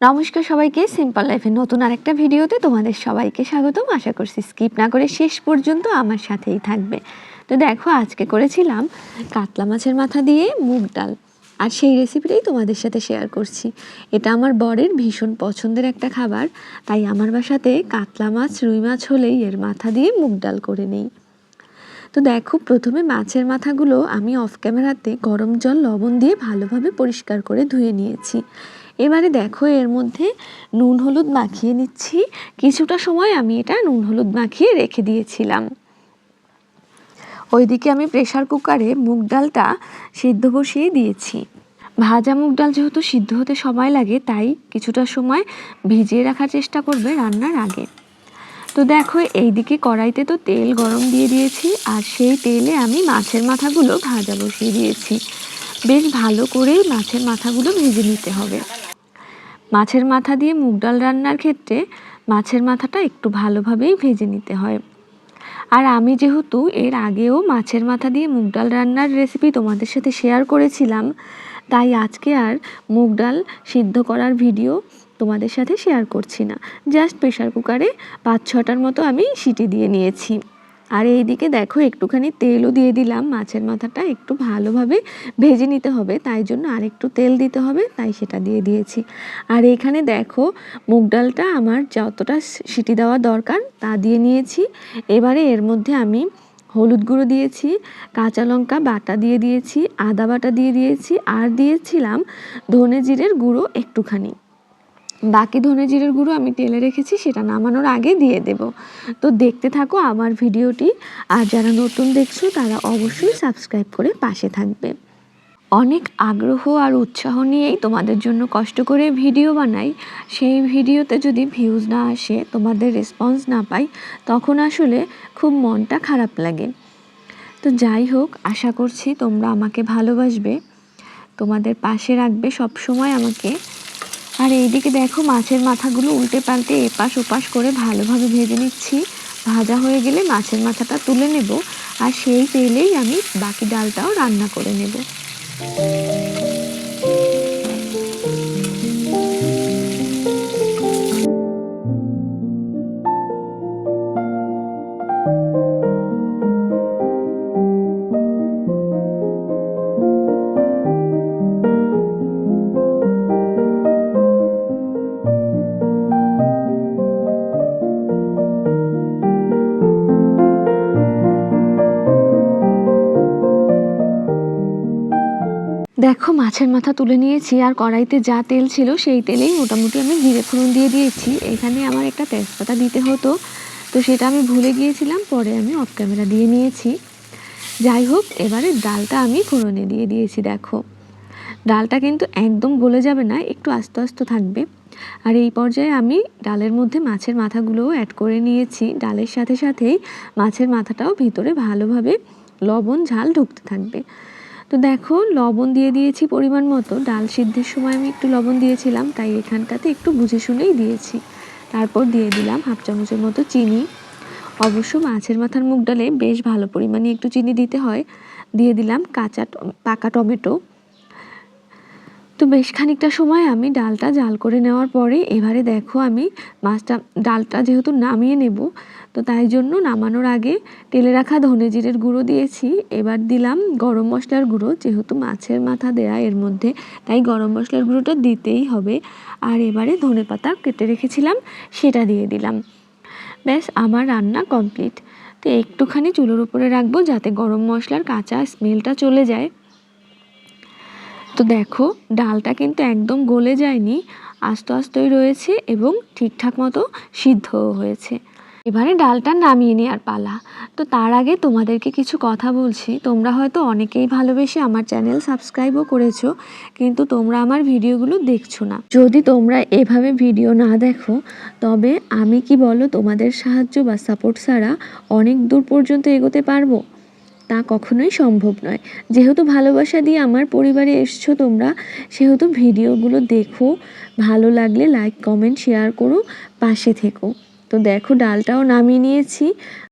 নমস্কার সবাইকে সিম্পল লাইফের নতুন আরেকটা ভিডিওতে তোমাদের সবাইকে স্বাগতম। আশা করছি স্কিপ না করে শেষ পর্যন্ত আমার সাথেই থাকবে। তো দেখো, আজকে করেছিলাম কাতলা মাছের মাথা দিয়ে মুগ ডাল। আর সেই রেসিপিটাই তোমাদের সাথে শেয়ার করছি। এটা আমার বরের ভীষণ পছন্দের একটা খাবার। তাই আমার বাসাতে কাতলা মাছ, রুই মাছ হলেই এর মাথা দিয়ে মুগ ডাল করে নেই। তো দেখো, প্রথমে মাছের মাথাগুলো আমি অফ ক্যামেরাতে গরম জল, লবণ দিয়ে ভালোভাবে পরিষ্কার করে ধুয়ে নিয়েছি। এবারে দেখো, এর মধ্যে নুন, হলুদ মাখিয়ে নিচ্ছি। কিছুটা সময় আমি এটা নুন, হলুদ মাখিয়ে রেখে দিয়েছিলাম। ওইদিকে আমি প্রেশার কুকারে মুগ ডালটা সিদ্ধ বসিয়ে দিয়েছি। ভাজা মুগ ডাল যেহেতু সিদ্ধ হতে সময় লাগে, তাই কিছুটা সময় ভিজিয়ে রাখার চেষ্টা করবে রান্নার আগে। তো দেখো, এইদিকে কড়াইতে তো তেল গরম দিয়ে দিয়েছি, আর সেই তেলে আমি মাছের মাথাগুলো ভাজা বসিয়ে দিয়েছি। বেশ ভালো করেই মাছের মাথাগুলো ভেজে নিতে হবে। মাছের মাথা দিয়ে মুগ ডাল রান্নার ক্ষেত্রে মাছের মাথাটা একটু ভালোভাবেই ভেজে নিতে হয়। আর আমি যেহেতু এর আগেও মাছের মাথা দিয়ে মুগ ডাল রান্নার রেসিপি তোমাদের সাথে শেয়ার করেছিলাম, তাই আজকে আর মুগ ডাল সিদ্ধ করার ভিডিও তোমাদের সাথে শেয়ার করছি না। জাস্ট প্রেশার কুকারে পাঁচ ছটার মতো আমি সিটি দিয়ে নিয়েছি। আর এইদিকে দেখো, একটুখানি তেলও দিয়ে দিলাম। মাছের মাথাটা একটু ভালোভাবে ভেজে নিতে হবে, তাই জন্য আর একটু তেল দিতে হবে, তাই সেটা দিয়ে দিয়েছি। আর এখানে দেখো, মুগ ডালটা আমার যতটা সিটি দেওয়া দরকার তা দিয়ে নিয়েছি। এবারে এর মধ্যে আমি হলুদ গুঁড়ো দিয়েছি, কাঁচা লঙ্কা বাটা দিয়ে দিয়েছি, আদা বাটা দিয়ে দিয়েছি, আর দিয়েছিলাম ধনে জিরের গুঁড়ো একটুখানি। বাকি ধনে জিরের গুঁড়ো আমি তেলে রেখেছি, সেটা নামানোর আগে দিয়ে দেব। তো দেখতে থাকো আমার ভিডিওটি, আর যারা নতুন দেখছ তারা অবশ্যই সাবস্ক্রাইব করে পাশে থাকবে। অনেক আগ্রহ আর উৎসাহ নিয়েই তোমাদের জন্য কষ্ট করে ভিডিও বানাই। সেই ভিডিওতে যদি ভিউজ না আসে, তোমাদের রেসপন্স না পাই, তখন আসলে খুব মনটা খারাপ লাগে। তো যাই হোক, আশা করছি তোমরা আমাকে ভালোবাসবে। তোমাদের পাশে রাখবে সব সময় আমাকে। আর এইদিকে দেখো মাছের মাথাগুলো উল্টে পাল্টে এপাশ ওপাশ করে ভালোভাবে ভেজে নিচ্ছি। ভাজা হয়ে গেলে মাছের মাথাটা তুলে নেব আর সেই তেলেই আমি বাকি ডালটাও রান্না করে নেব। দেখো, মাছের মাথা তুলে নিয়েছি আর কড়াইতে যা তেল ছিল সেই তেলেই মোটামুটি আমি জিরে ফোড়ন দিয়ে দিয়েছি। এখানে আমার একটা তেজপাতা দিতে হতো, তো সেটা আমি ভুলে গিয়েছিলাম, পরে আমি অফ ক্যামেরা দিয়ে নিয়েছি। যাই হোক, এবারে ডালটা আমি ফোড়নে দিয়ে দিয়েছি, দেখো। ডালটা কিন্তু একদম গলে যাবে না, একটু আস্তে আস্তে থাকবে। আর এই পর্যায়ে আমি ডালের মধ্যে মাছের মাথাগুলোও অ্যাড করে নিয়েছি। ডালের সাথে সাথেই মাছের মাথাটাও ভিতরে ভালোভাবে লবণ, ঝাল ঢুকতে থাকবে। তো দেখো, লবণ দিয়ে দিয়েছি পরিমাণ মতো। ডাল সিদ্ধের সময় আমি একটু লবণ দিয়েছিলাম, তাই এখানটাতে একটু বুঝে শুনেই দিয়েছি। তারপর দিয়ে দিলাম হাফ চামচের মতো চিনি। অবশ্য মাছের মাথার মুখ ডালে বেশ ভালো পরিমাণে একটু চিনি দিতে হয়। দিয়ে দিলাম কাঁচা পাকা টমেটো। তো বেশ খানিকটা সময় আমি ডালটা জাল করে নেওয়ার পরে এবারে দেখো আমি মাছটা, ডালটা যেহেতু নামিয়ে নেব, তো তাই জন্য নামানোর আগে তেলে রাখা ধনে জিরের গুঁড়ো দিয়েছি। এবার দিলাম গরম মশলার গুঁড়ো, যেহেতু মাছের মাথা দেয়া এর মধ্যে, তাই গরম মশলার গুঁড়োটা দিতেই হবে। আর এবারে ধনে পাতা কেটে রেখেছিলাম, সেটা দিয়ে দিলাম। ব্যাস, আমার রান্না কমপ্লিট। তো একটুখানি চুলোর উপরে রাখব যাতে গরম মশলার কাঁচা স্মেলটা চলে যায়। তো দেখো, ডালটা কিন্তু একদম গলে যায়নি, আস্তে আস্তই রয়েছে এবং ঠিকঠাক মতো সিদ্ধও হয়েছে। এবারে ডালটা নামিয়ে নেওয়ার পালা। তো তার আগে তোমাদেরকে কিছু কথা বলছি। তোমরা হয়তো অনেকেই ভালোবেসে আমার চ্যানেল সাবস্ক্রাইবও করেছ, কিন্তু তোমরা আমার ভিডিওগুলো দেখছ না। যদি তোমরা এভাবে ভিডিও না দেখো, তবে আমি কি বলো, তোমাদের সাহায্য বা সাপোর্ট ছাড়া অনেক দূর পর্যন্ত এগোতে পারব? তা কখনোই সম্ভব নয়। যেহেতু ভালোবাসা দিয়ে আমার পরিবারে এসছো তোমরা, সেহেতু ভিডিওগুলো দেখো, ভালো লাগলে লাইক কমেন্ট শেয়ার করো, পাশে থেকো। তো দেখো, ডালটাও নামিয়ে নিয়েছি।